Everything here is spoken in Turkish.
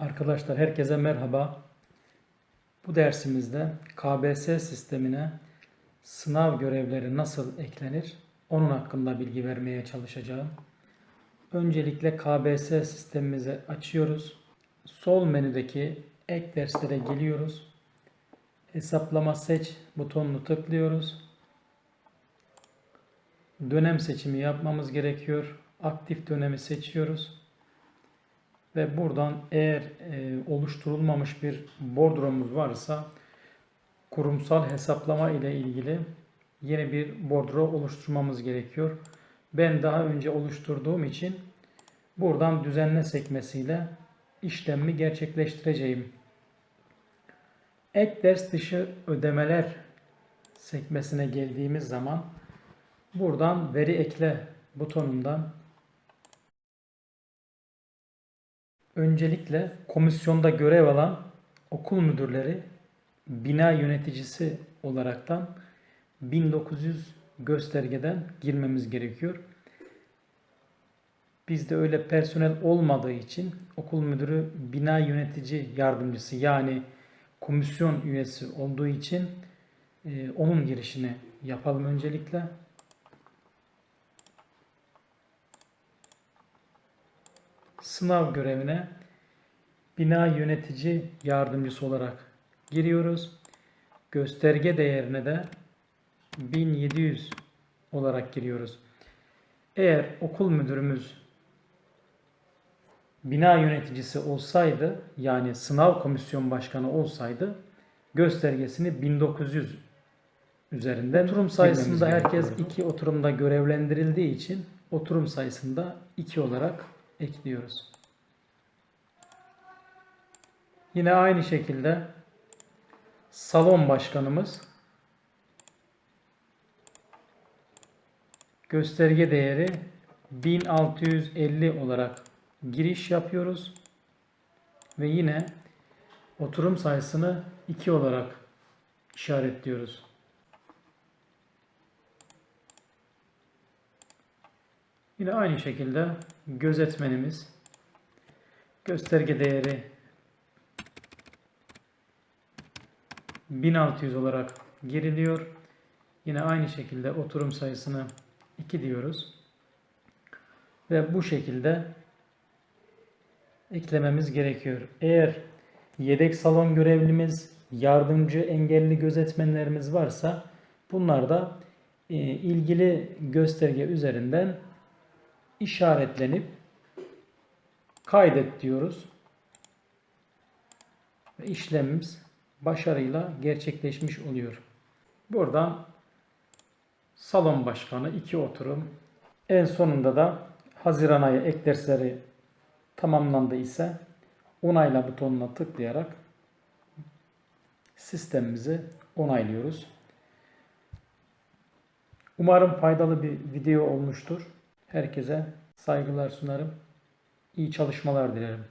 Arkadaşlar herkese merhaba. Bu dersimizde KBS sistemine sınav görevleri nasıl eklenir onun hakkında bilgi vermeye çalışacağım. Öncelikle KBS sistemimizi açıyoruz. Sol menüdeki ek derslere geliyoruz. Hesaplama seç butonunu tıklıyoruz. Dönem seçimi yapmamız gerekiyor. Aktif dönemi seçiyoruz. Ve buradan eğer e, oluşturulmamış bir bordromuz varsa kurumsal hesaplama ile ilgili yeni bir bordro oluşturmamız gerekiyor. Ben daha önce oluşturduğum için buradan düzenle sekmesiyle işlemi gerçekleştireceğim. Ek ders dışı ödemeler sekmesine geldiğimiz zaman buradan veri ekle butonundan Öncelikle komisyonda görev alan okul müdürleri bina yöneticisi olaraktan 1900 göstergeden girmemiz gerekiyor. Bizde öyle personel olmadığı için okul müdürü bina yönetici yardımcısı yani komisyon üyesi olduğu için e, onun girişini yapalım öncelikle. Sınav görevine bina yönetici yardımcısı olarak giriyoruz. Gösterge değerine de 1700 olarak giriyoruz. Eğer okul müdürümüz bina yöneticisi olsaydı yani sınav komisyon başkanı olsaydı göstergesini 1900 üzerinden oturum sayısında herkes iki oturumda görevlendirildiği için oturum sayısında 2 olarak ekliyoruz. Yine aynı şekilde salon başkanımız gösterge değeri 1650 olarak giriş yapıyoruz ve yine oturum sayısını 2 olarak işaretliyoruz. Yine aynı şekilde gözetmenimiz gösterge değeri 1600 olarak giriliyor. Yine aynı şekilde oturum sayısını 2 diyoruz. Ve bu şekilde eklememiz gerekiyor. Eğer yedek salon görevlimiz, yardımcı engelli gözetmenlerimiz varsa bunlar da e, ilgili gösterge üzerinden işaretlenip kaydet diyoruz. Ve işlemimiz başarıyla gerçekleşmiş oluyor. Buradan salon başkanı iki oturum. En sonunda da Haziran ayı ek dersleri tamamlandı ise onayla butonuna tıklayarak sistemimizi onaylıyoruz. Umarım faydalı bir video olmuştur. Herkese saygılar sunarım. İyi çalışmalar dilerim.